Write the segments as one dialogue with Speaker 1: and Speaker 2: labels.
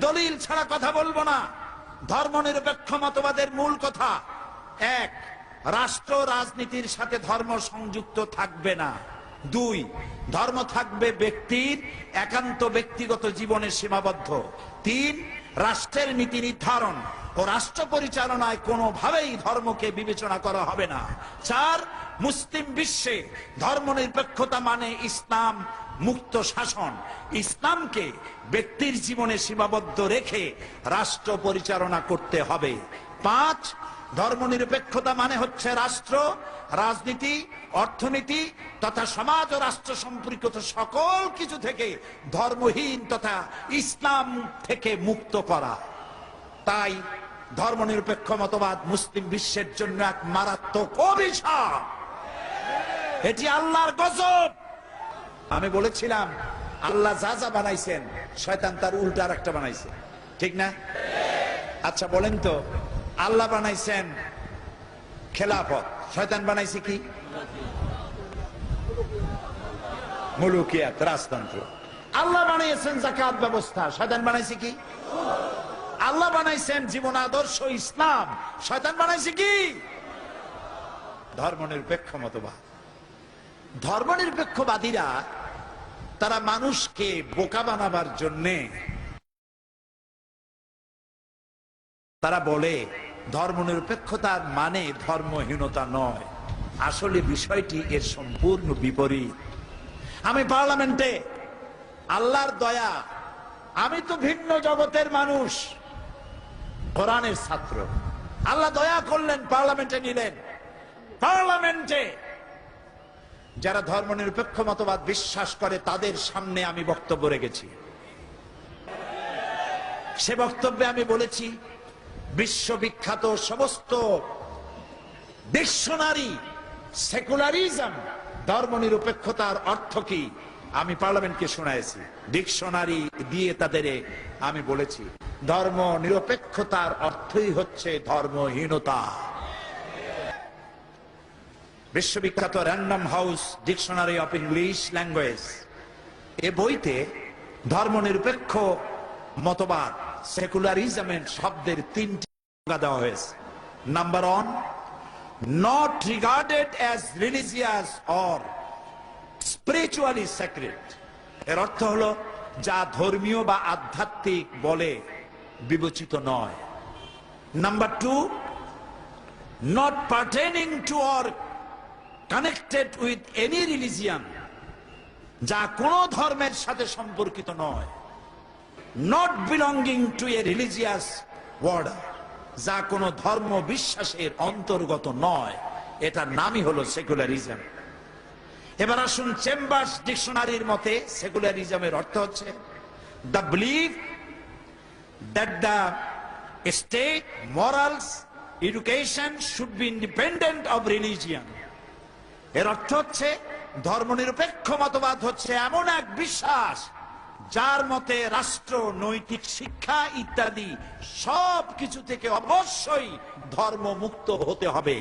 Speaker 1: দলিল ছাড়া কথা বলব না। ধর্মনিরপেক্ষ মতবাদের মূল কথা। এক, রাষ্ট্র রাজনীতির সাথে ধর্ম সংযুক্ত থাকবে না। দুই, ধর্ম থাকবে ব্যক্তির একান্ত ব্যক্তিগত জীবনে সীমাবদ্ধ। তিন, রাষ্ট্রের নীতি নির্ধারণ ও রাষ্ট্র পরিচালনায় কোনোভাবেই ধর্মকে বিবেচনা করা হবে না। চার, মুসলিম বিশ্বে ধর্মনিরপেক্ষতা মানে ইসলাম মুক্ত শাসন, ইসলামকে ব্যক্তির জীবনে সীমাবদ্ধ রেখে রাষ্ট্র পরিচালনা করতে হবে। পাঁচ, ধর্মনিরপেক্ষতা মানে হচ্ছে রাষ্ট্র, রাজনীতি, অর্থনীতি তথা সমাজ ও রাষ্ট্র সম্পর্কিত সকল কিছু থেকে ধর্মহীন তথা ইসলাম থেকে মুক্ত করা। তাই ধর্মনিরপেক্ষ মতবাদ মুসলিম বিশ্বের জন্য এক মারাত্মক অভিশাপ। এটি আল্লাহর গজব। আমি বলেছিলাম, আল্লাহ যা যা বানাইছেন, শয়তান তার উল্টা আর একটা বানাইছে। ঠিক না? আচ্ছা বলেন তো, আল্লাহ বানাইছেন খেলাফত, শয়তান বানাইছে কি? মুলুকিয়াত, রাজতন্ত্র। আল্লাহ বানিয়েছেন জাকাত ব্যবস্থা, শয়তান বানাইছে কি? আল্লাহ বানাইছেন জীবন আদর্শ, ইসলাম, শয়তান বানাইছে কি? ধর্মনিরপেক্ষ মতবাদ। ধর্মনিরপেক্ষবাদীরা তারা মানুষকে বোকা বানাবার জন্যে তারা বলে ধর্ম নিরপেক্ষতার মানে ধর্মহীনতা নয়। আসলে বিষয়টি এর সম্পূর্ণ বিপরীত। আমি পার্লামেন্টে, আল্লাহর দয়া, আমি তো ভিন্ন জগতের মানুষ, কোরআনের ছাত্র। আল্লাহ দয়া করলেন, পার্লামেন্টে নিলেন। পার্লামেন্টে যারা ধর্মনিরপেক্ষ মতবাদ বিশ্বাস করে, তাদের সামনে আমি বক্তব্য রেখেছি। সে বক্তব্যে আমি বলেছি, বিশ্ববিখ্যাত সমস্ত ডিকশনারি সেকুলারিজম ধর্মনিরপেক্ষতার অর্থ কি? আমি পার্লামেন্টকে শোনাইছি। ডিকশনারি দিয়ে তাদের আমি বলেছি ধর্ম নিরপেক্ষতার অর্থই হচ্ছে ধর্মহীনতা। বিশ্ববিখ্যাত Random House dictionary of English language এ বইতে ধর্মনিরপেক্ষ মতবাদ সেকুলারিজমের শব্দের তিনটি দেওয়া হয়েছে। Number one not regarded as religious or spiritually sacred এর অর্থ হলো, যা ধর্মীয় বা আধ্যাত্মিক বলে বিবেচিত নয়। Number two not pertaining to or connected with any religion যা কোনো ধর্মের সাথে সম্পর্কিত নয় not belonging to a religious word যা কোনো ধর্ম বিশ্বাসের অন্তর্গত নয়, এটার নামই হলো সেকুলারিজম এবার আসুন চেম্বার্স ডিকশনারির মতে সেকুলারিজমের অর্থ হচ্ছে the believe that the state morals education should be independent of religion এর অর্থ হচ্ছে, ধর্মনিরপেক্ষ মতবাদ হচ্ছে এমন এক বিশ্বাস, যার মতে রাষ্ট্র, নৈতিক শিক্ষা ইত্যাদি সব কিছু থেকে অবশ্যই ধর্ম মুক্ত হতে হবে।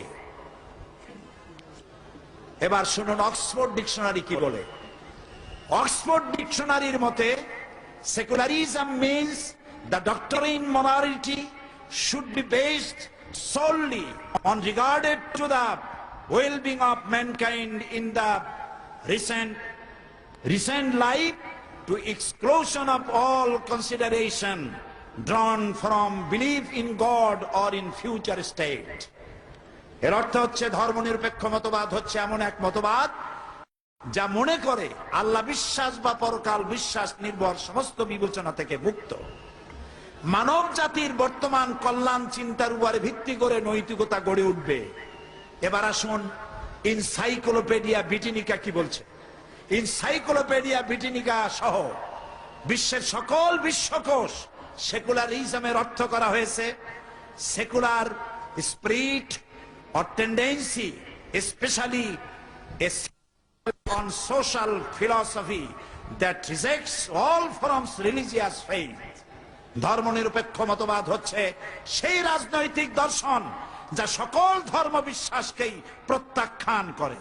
Speaker 1: এবার শুনুন অক্সফোর্ড ডিকশনারি কি বলে। অক্সফোর্ড ডিকশনারির মতে secularism means the doctrine in morality should be based solely on regarded to the well-being of mankind in the recent recent life to exclusion of all consideration drawn from belief in God or in future state. এর অর্থ হচ্ছে ধর্মনিরপেক্ষ মতবাদ হচ্ছে এমন এক মতবাদ যা মনে করে আল্লাহ বিশ্বাস বা পরকাল বিশ্বাস নির্ভর সমস্ত বিবেচনা থেকে মুক্ত মানব জাতির বর্তমান কল্যাণ চিন্তার উপরে ভিত্তি করে নৈতিকতা গড়ে উঠবে এবার আসুন ইনসাইক্লোপেডিয়া বিটিনিকা কি বলছে? ইনসাইক্লোপেডিয়া বিটিনিকা সহ বিশ্বের সকল বিশ্বকোষ সেকুলারিজমের অর্থ করা হয়েছে। Secular spirit tendency, especially a on social philosophy that rejects all forms religious ধর্মনিরপেক্ষ মতবাদ হচ্ছে সেই রাজনৈতিক দর্শন যা সকল ধর্ম বিশ্বাসকেই প্রত্যাখ্যান করে।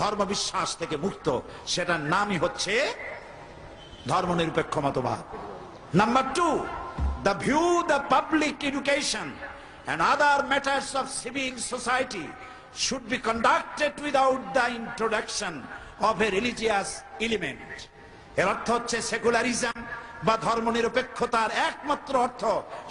Speaker 1: ধর্ম বিশ্বাস থেকে মুক্ত, সেটার নামই হচ্ছে ধর্ম নিরপেক্ষ মতবাদ number two the view the public education and other matters of civil society should be conducted without the introduction of a religious element এর অর্থ হচ্ছে সেকুলারিজম বা ধর্মনিরপেক্ষতার একমাত্র অর্থ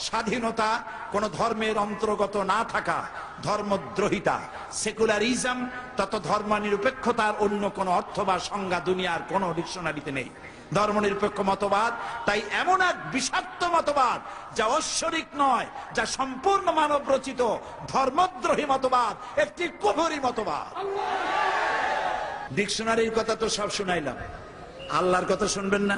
Speaker 1: স্বাধীনতা, কোন ধর্মের অন্তর্গত না থাকা, ধর্মদ্রোহিতা। সেকুলারিজম, তত ধর্মনিরপেক্ষতার অন্য কোন অর্থ বা সংজ্ঞা দুনিয়ার কোন ডিকশনারিতে নেই। ধর্মনিরপেক্ষ মতবাদ, তাই এমন এক বিষাক্ত মতবাদ, যা ঐশ্বরিক নয়, যা সম্পূর্ণ মানব রচিত ধর্মদ্রোহী মতবাদ, একটি কুফরি মতবাদ। ডিকশনারির কথা তো সব শুনাইলাম। আল্লাহর কথা শুনবেন না?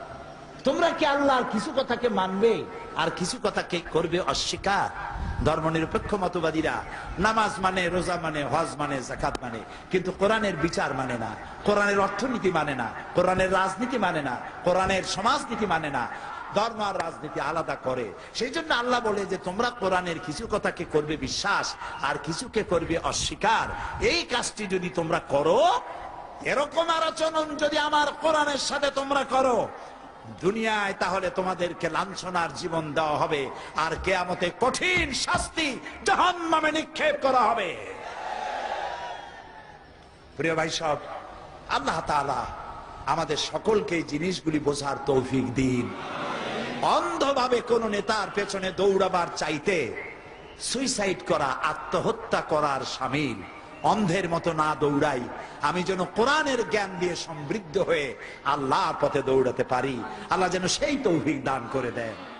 Speaker 1: তোমরা কি আল্লাহর কিছু কথাকে মানবে? আর কিছু কথাকে করবে অস্বীকার? ধর্ম নিরপেক্ষ মতবাদীরা, নামাজ মানে রোজা মানে হজ মানে জাকাত মানে কিন্তু কোরআনের বিচার মানে না। কোরআনের অর্থনীতি মানে না। কোরআনের রাজনীতি মানে না। কোরআনের সমাজনীতি মানে না। ধর্ম আর রাজনীতি আলাদা করে। সেই জন্য আল্লাহ বলে যে, তোমরা কোরআনের কিছু কথাকে করবে বিশ্বাস, আর কিছুকে করবে অস্বীকার। এই কাজটি যদি তোমরা করো, এরকম আলোচনা যদি আমার কোরআনের সাথে তোমরা করো দুনিয়ায় তাহলে তোমাদেরকে লাঞ্ছনার জীবন দেওয়া হবে, আর কেয়ামতে কঠিন শাস্তি জাহান্নামে নিক্ষেপ করা হবে। প্রিয় ভাই সব, আল্লাহ তাআলা আমাদের সকলকে জিনিসগুলি বোঝার তৌফিক দিন। অন্ধভাবে কোন নেতার পেছনে দৌড়াবার চাইতে সুইসাইড করা, আত্মহত্যা করার সামিল। অন্ধের মতো না দৌড়াই। আমি যেন কোরআনের জ্ঞান দিয়ে সমৃদ্ধ হয়ে আল্লাহর পথে দৌড়াতে পারি। আল্লাহ যেন সেই তৌফিক দান করে দেন।